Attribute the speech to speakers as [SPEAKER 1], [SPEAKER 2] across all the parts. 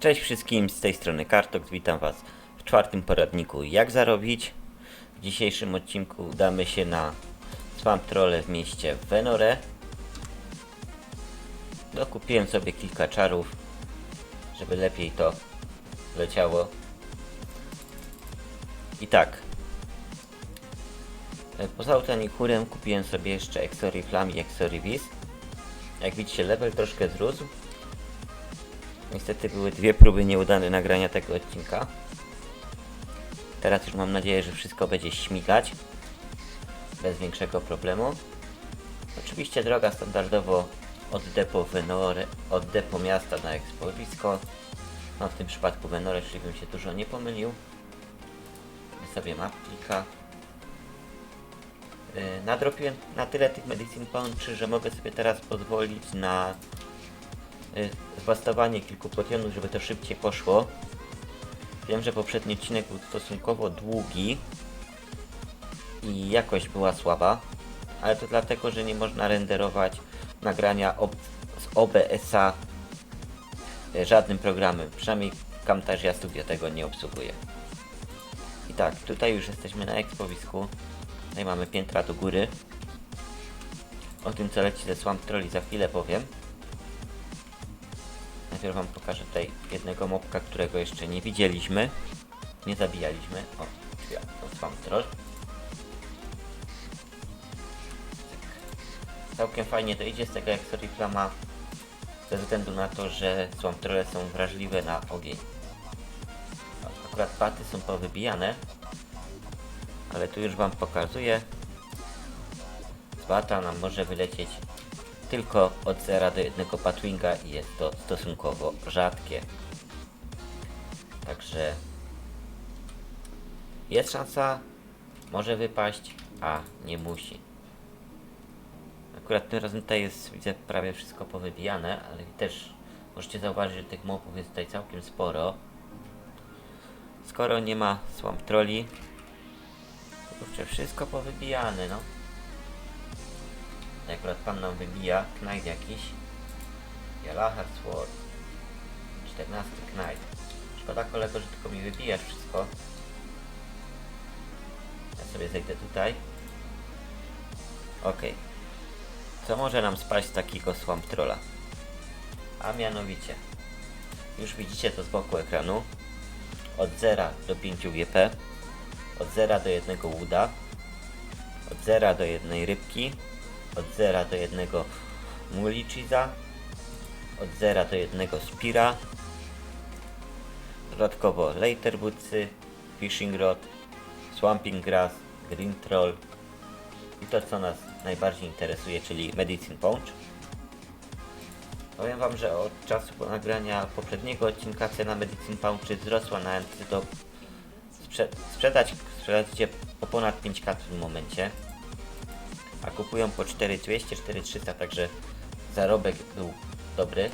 [SPEAKER 1] Cześć wszystkim, z tej strony Kartok, witam Was w czwartym poradniku jak zarobić. W dzisiejszym odcinku udamy się na Swamp Trolle w mieście Venore. Dokupiłem sobie kilka czarów, żeby lepiej to leciało. I tak. Poza Autanikurem kupiłem sobie jeszcze Exoriflam i Exorivis. Jak widzicie level troszkę wzrósł. Niestety były dwie próby nieudane nagrania tego odcinka. Teraz już mam nadzieję, że wszystko będzie śmigać. Bez większego problemu. Oczywiście droga standardowo od depo Venore, od depo miasta na ekspowisko. No w tym przypadku Venore, czyli bym się dużo nie pomylił. Sobie mapika. Yy, Nadrobiłem na tyle tych Medicine Pounchy, że mogę sobie teraz pozwolić na zbastowanie kilku potionów, żeby to szybciej poszło. Wiem, że poprzedni odcinek był stosunkowo długi i jakość była słaba, ale to dlatego, że nie można renderować nagrania ob z OBS-a y, żadnym programem. Przynajmniej Camtasia Studio tego nie obsługuje. I tak, tutaj już jesteśmy na ekspowisku. Tutaj mamy piętra do góry. O tym co leci ze Swamp Trolli za chwilę powiem. Najpierw wam pokażę tutaj jednego mobka, którego jeszcze nie widzieliśmy. Nie zabijaliśmy. O, ja, to Swamp Troll. Cyk. Całkiem fajnie to idzie z tego jak Soriflama. Ze względu na to, że Swamp Trolle są wrażliwe na ogień. Akurat paty są powybijane. Ale tu już wam pokazuję. Z bata nam może wylecieć tylko od 0 do 1 patwinga i jest to stosunkowo rzadkie. Także jest szansa, może wypaść, a nie musi. Akurat tym razem tutaj jest, widzę, prawie wszystko powybijane, ale też możecie zauważyć, że tych mobów jest tutaj całkiem sporo. Skoro nie ma swamp troli, kurczę, wszystko powybijane, no. Akurat pan nam wybija knight jakiś. Jalahar Sword. 14 knight. Szkoda kolego, że tylko mi wybijasz wszystko. Ja sobie zejdę tutaj. Ok. Co może nam spaść z takiego swamp trolla? A mianowicie. Już widzicie to z boku ekranu. Od 0 do 5 GP. Od 0 do 1 łuda. Od 0 do 1 rybki od 0 do 1 Mulichiza, od 0 do 1 Spira, dodatkowo Later Bootsy, Fishing Rod, Swamping Grass, Green Troll. I to co nas najbardziej interesuje, czyli Medicine Pouch. Powiem Wam, że od czasu nagrania poprzedniego odcinka cena Medicine Pouchy wzrosła na NC do sprze sprzedać, sprzedacie po ponad 5k w tym momencie a kupują po 4200, 4300, także zarobek był dobry.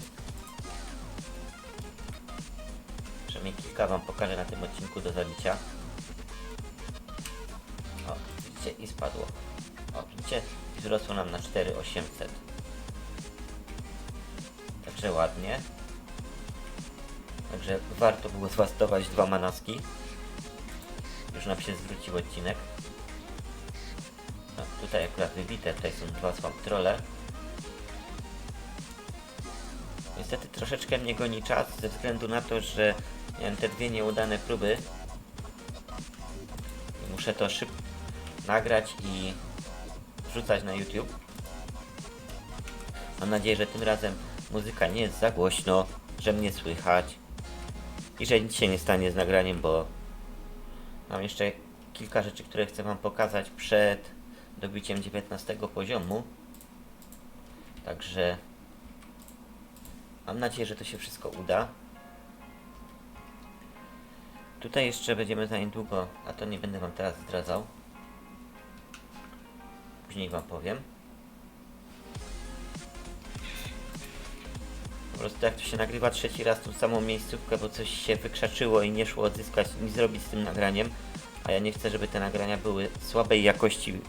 [SPEAKER 1] Przynajmniej kilka wam pokażę na tym odcinku do zabicia. O, widzicie i spadło. O, widzicie, wzrosło nam na 4800. Także ładnie. Także warto było zwastować dwa manaski. Już nam się zwrócił odcinek. Tutaj akurat wybite, tutaj są dwa swamp trolle. Niestety troszeczkę mnie goni czas ze względu na to, że miałem te dwie nieudane próby. I muszę to szybko nagrać i wrzucać na YouTube. Mam nadzieję, że tym razem muzyka nie jest za głośno, że mnie słychać i że nic się nie stanie z nagraniem, bo mam jeszcze kilka rzeczy, które chcę Wam pokazać przed dobiciem 19 poziomu. Także mam nadzieję, że to się wszystko uda. Tutaj jeszcze będziemy za niedługo, a to nie będę Wam teraz zdradzał. Później Wam powiem. Po prostu jak to się nagrywa trzeci raz tą samą miejscówkę, bo coś się wykrzaczyło i nie szło odzyskać, nic zrobić z tym nagraniem, a ja nie chcę, żeby te nagrania były słabej jakości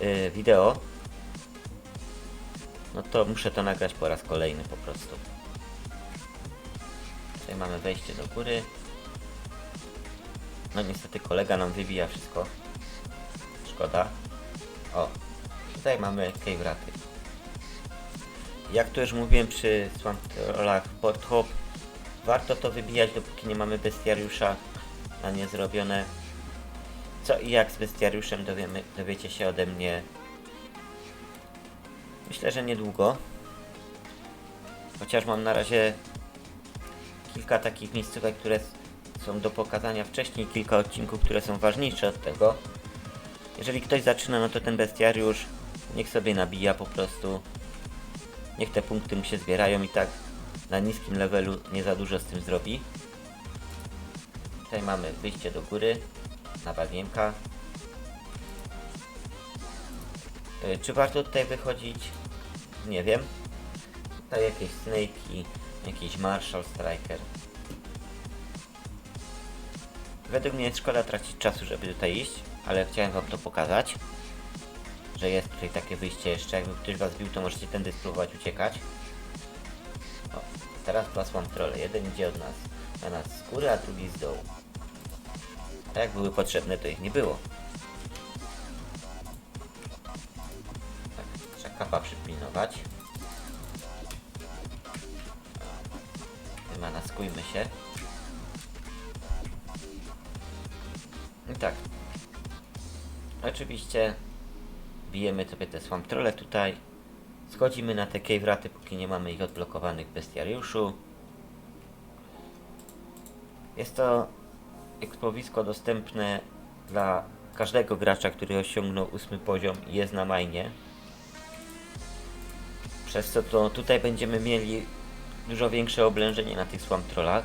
[SPEAKER 1] yy, wideo, no to muszę to nagrać po raz kolejny po prostu. Tutaj mamy wejście do góry. No niestety kolega nam wybija wszystko. Szkoda. O, tutaj mamy cave raty. Jak to już mówiłem przy swamp trollach port hop, warto to wybijać dopóki nie mamy bestiariusza na nie zrobione. Co i jak z bestiariuszem dowiemy, dowiecie się ode mnie. Myślę, że niedługo. Chociaż mam na razie kilka takich miejscówek, które są do pokazania wcześniej, kilka odcinków, które są ważniejsze od tego. Jeżeli ktoś zaczyna, no to ten bestiariusz niech sobie nabija po prostu. Niech te punkty mu się zbierają i tak na niskim levelu nie za dużo z tym zrobi. Tutaj mamy wyjście do góry na bagienka. Y, Czy warto tutaj wychodzić? Nie wiem. Tutaj jakieś snake'i, jakiś Marshall Striker. Według mnie szkoda tracić czasu, żeby tutaj iść, ale chciałem wam to pokazać. Że jest tutaj takie wyjście jeszcze. Jakby ktoś was bił, to możecie tędy spróbować uciekać. O, teraz swamp trolle. Jeden idzie od nas, na nas z góry, a drugi z dołu. A jak były potrzebne, to ich nie było. Tak, trzeba kapa przypilnować. Chyba naskujmy się. I tak. Oczywiście bijemy sobie te swamp trolle tutaj. Schodzimy na te cave raty, póki nie mamy ich odblokowanych bestiariuszu. Jest to ekspowisko dostępne dla każdego gracza, który osiągnął ósmy poziom i jest na majnie. Przez co to tutaj będziemy mieli dużo większe oblężenie na tych swamp trollach.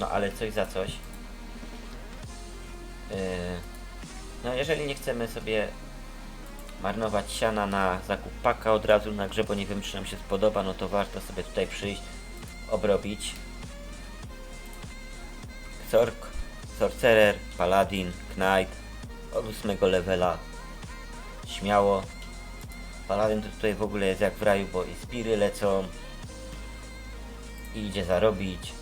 [SPEAKER 1] No ale coś za coś. Yy, no jeżeli nie chcemy sobie marnować siana na zakup paka od razu na grze, bo nie wiem czy nam się spodoba, no to warto sobie tutaj przyjść, obrobić. Sork, Sorcerer, Paladin, Knight od 8 levela. Śmiało. Paladin to tutaj w ogóle jest jak w raju, bo i spiry lecą i idzie zarobić.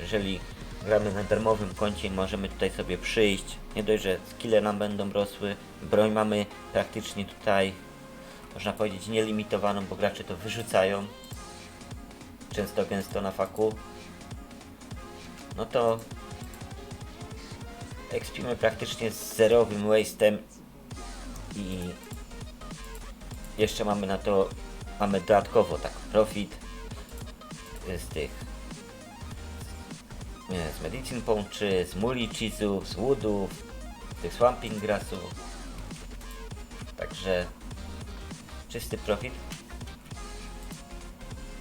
[SPEAKER 1] Jeżeli gramy na darmowym koncie, możemy tutaj sobie przyjść. Nie dość, że skille nam będą rosły, broń mamy praktycznie tutaj, można powiedzieć, nielimitowaną, bo gracze to wyrzucają. Często gęsto na faku. No to ekspimy praktycznie z zerowym waste'em i jeszcze mamy na to, mamy dodatkowo tak profit z tych z Medicine Pouchy, z Muli Cheese'ów, z Woodów, z tych Swamping Grassów. Także czysty profit.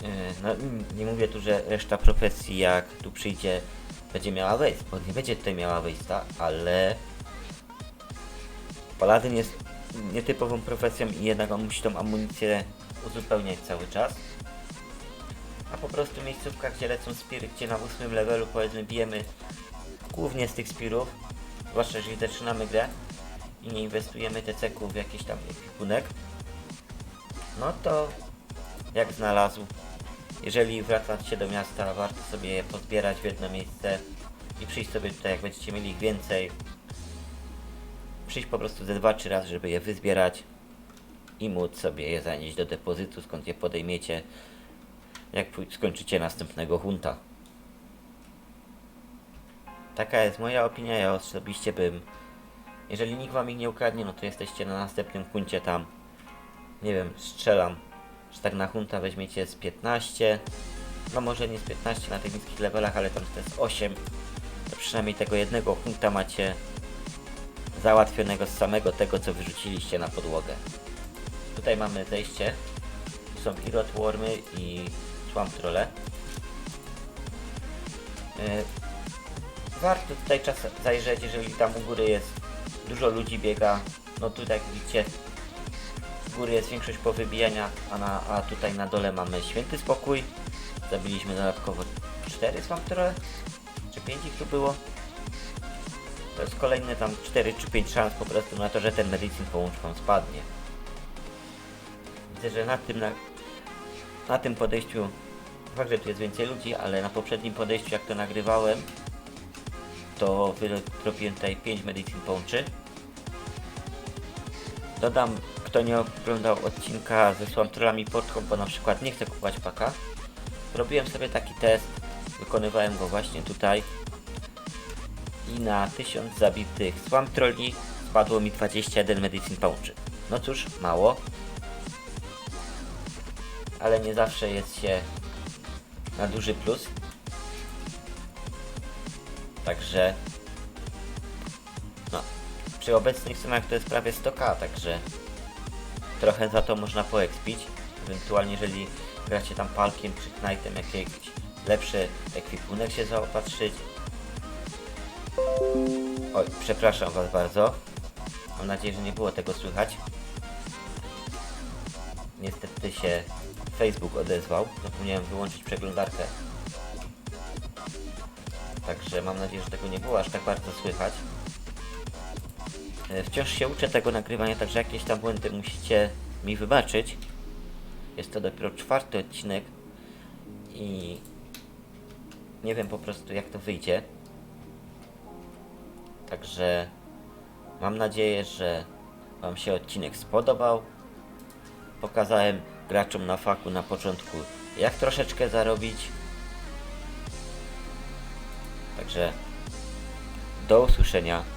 [SPEAKER 1] Yy, No, nie mówię tu, że reszta profesji jak tu przyjdzie będzie miała wejść, bo nie będzie tutaj miała wejścia, ale Paladyn jest nietypową profesją i jednak on musi tą amunicję uzupełniać cały czas. A po prostu miejscówka, gdzie lecą spiry, gdzie na ósmym levelu powiedzmy bijemy głównie z tych spirów, zwłaszcza jeżeli zaczynamy grę i nie inwestujemy TC-ków w jakiś tam ekwipunek, no to jak znalazł, jeżeli wracać się do miasta, warto sobie je pozbierać w jedno miejsce i przyjść sobie tutaj, jak będziecie mieli ich więcej, przyjść po prostu ze 2-3 razy, żeby je wyzbierać i móc sobie je zanieść do depozytu, skąd je podejmiecie, jak skończycie następnego hunta. Taka jest moja opinia, ja osobiście bym... Jeżeli nikt wam ich nie ukradnie, no to jesteście na następnym huncie tam. Nie wiem, strzelam, że tak hunta weźmiecie z 15. No może nie z 15 na tych niskich levelach, ale tam to jest 8. To przynajmniej tego jednego hunta macie załatwionego z samego tego, co wyrzuciliście na podłogę. Tutaj mamy zejście. Tu są i rotwormy i swamp trolle. Yy, warto tutaj czas zajrzeć, jeżeli tam u góry jest dużo ludzi biega. No tutaj jak widzicie, góry jest większość powybijania, a, na, a tutaj na dole mamy święty spokój. Zabiliśmy dodatkowo 4 swamp trolle, czy 5 ich tu było. To jest kolejne tam 4 czy 5 szans po prostu na to, że ten medicine połącz wam spadnie. Widzę, że na tym, na, na tym podejściu fakt, że tu jest więcej ludzi, ale na poprzednim podejściu jak to nagrywałem, to wyrobiłem tutaj 5 Medicine Pouchy. Dodam, kto nie oglądał odcinka ze Swamtrollami Portką, bo na przykład nie chce kupować paka. Robiłem sobie taki test, wykonywałem go właśnie tutaj i na 1000 zabitych Swamp Trolli spadło mi 21 Medicine Pouchy. No cóż, mało, ale nie zawsze jest się na duży plus. Także no, przy obecnych cenach to jest prawie 100k, także trochę za to można poekspić. Ewentualnie jeżeli gracie tam palkiem czy knightem jakiś lepszy ekwipunek się zaopatrzyć. Oj, przepraszam was bardzo. Mam nadzieję, że nie było tego słychać. Niestety się Facebook odezwał. Zapomniałem wyłączyć przeglądarkę. Także mam nadzieję, że tego nie było aż tak bardzo słychać. E, Wciąż się uczę tego nagrywania, także jakieś tam błędy musicie mi wybaczyć. Jest to dopiero czwarty odcinek i nie wiem po prostu jak to wyjdzie. Także mam nadzieję, że Wam się odcinek spodobał. Pokazałem graczom na faku na początku jak troszeczkę zarobić. Także do usłyszenia.